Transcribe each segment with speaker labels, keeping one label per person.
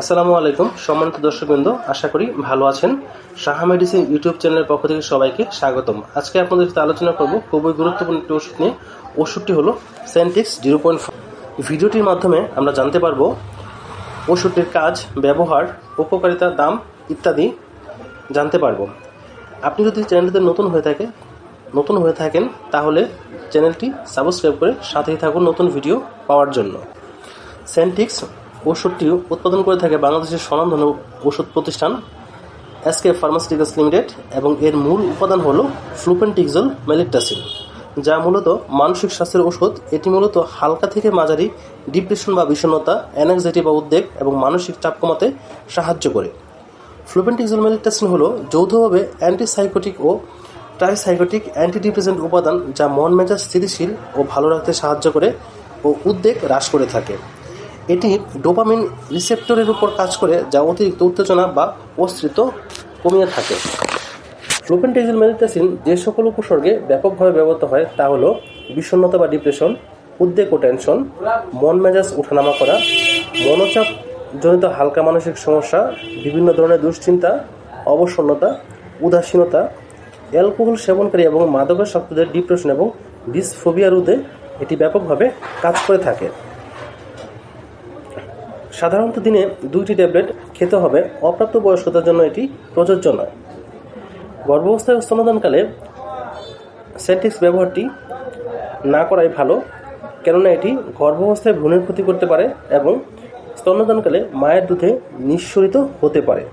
Speaker 1: আসসালামু আলাইকুম, সম্মানিত দর্শকবৃন্দ, আশা করি ভালো আছেন। সাহা মেডিসিন ইউটিউব চ্যানেলের পক্ষ থেকে সবাইকে স্বাগতম। আজকে আপনাদের সাথে আলোচনা করব খুবই গুরুত্বপূর্ণ একটি ওষুধ নিয়ে। ওষুধটি হলো সেন্টিক্স জিরো পয়েন্ট ভিডিওটির মাধ্যমে আমরা জানতে পারব ওষুধটির কাজ, ব্যবহার, উপকারিতা, দাম ইত্যাদি জানতে পারব। আপনি যদি চ্যানেলটিতে নতুন হয়ে থাকে, নতুন হয়ে থাকেন, তাহলে চ্যানেলটি সাবস্ক্রাইব করে সাথেই থাকুন নতুন ভিডিও পাওয়ার জন্য। সেন্টিক্স ওষুধটি উৎপাদন করে থাকে বাংলাদেশের স্বনামধন্য ওষুধ প্রতিষ্ঠান এসকে ফার্মাসিউটিক্যালস লিমিটেড এবং এর মূল উপাদান হল ফ্লুপেন্টিক্সল মেলিকটাসিন, যা মূলত মানসিক স্বাস্থ্যের ওষুধ। এটি মূলত হালকা থেকে মাঝারি ডিপ্রেশন বা বিষণ্ণতা অ্যানাক্সাইটি বা উদ্বেগ এবং মানসিক চাপ কমাতে সাহায্য করে। ফ্লুপেন্টিক্সল মেলিকটাসিন হল যৌথভাবে অ্যান্টিসাইকোটিক ও ট্রাইসাইকোটিক অ্যান্টিডিপ্রেসেন্ট উপাদান, যা মন মেজাজ স্থিতিশীল ও ভালো রাখতে সাহায্য করে ও উদ্বেগ হ্রাস করে থাকে। এটি ডোপামিন রিসেপ্টরের উপর কাজ করে যা অতিরিক্ত উত্তেজনা বা অস্তিত্ব কমিয়ে থাকে। ফ্লুপেন্টেজিল মেডিটেসিন যে সকল উপসর্গে ব্যাপকভাবে ব্যবহৃত হয় তা হলো বিষণ্ণতা বা ডিপ্রেশন, উদ্বেগ ও টেনশন, মন মেজাজ উঠানামা করা, মনোচাপ জনিত হালকা মানসিক সমস্যা, বিভিন্ন ধরনের দুশ্চিন্তা, অবসন্নতা, উদাসীনতা, অ্যালকোহল সেবনকারী এবং মাদকাসক্তদের ডিপ্রেশন এবং ডিসফোবিয়া রোধে এটি ব্যাপকভাবে কাজ করে থাকে। সাধারণত দিনে দুইটি ট্যাবলেট খেতে হবে। অপ্রাপ্ত বয়স্কতার জন্য এটি প্রযোজ্য নয়। গর্ভাবস্থায় স্তনদানকালে সেন্টিক্স ব্যবহারটি না করাই ভালো, কেননা এটি গর্ভাবস্থায় ভ্রূণের ক্ষতি করতে পারে এবং স্তন্যদানকালে মায়ের দুধে নিঃসরিত হতে পারে।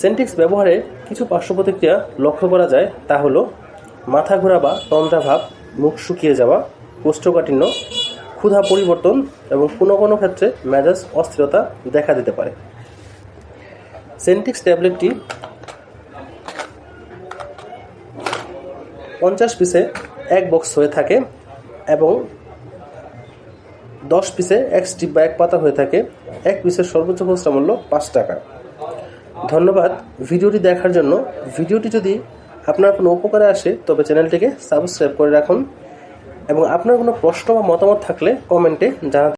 Speaker 1: সেন্টিক্স ব্যবহারে কিছু পার্শ্ব প্রতিক্রিয়া লক্ষ্য করা যায়, তা হলো মাথা ঘোরা বা তন্দ্রাভাব, মুখ শুকিয়ে যাওয়া, কোষ্ঠকাঠিন্য ক্ষুধা পরিবর্তন এবং কোনো কোনো ক্ষেত্রে মেজাজ অস্থিরতা দেখা দিতে পারে। সেন্টিক্স ট্যাবলেটটি পঞ্চাশ পিসে এক বক্স হয়ে থাকে এবং দশ পিসে এক স্টিপ বা এক পাতা হয়ে থাকে। এক পিসের সর্বোচ্চ খুচরা মূল্য পাঁচ টাকা। ধন্যবাদ ভিডিওটি দেখার জন্য। ভিডিওটি যদি আপনার কোনো উপকারে আসে, তবে চ্যানেলটিকে সাবস্ক্রাইব করে রাখুন। এবং আপনার কোনো প্রশ্ন বা মতামত থাকলে কমেন্টে জানাতে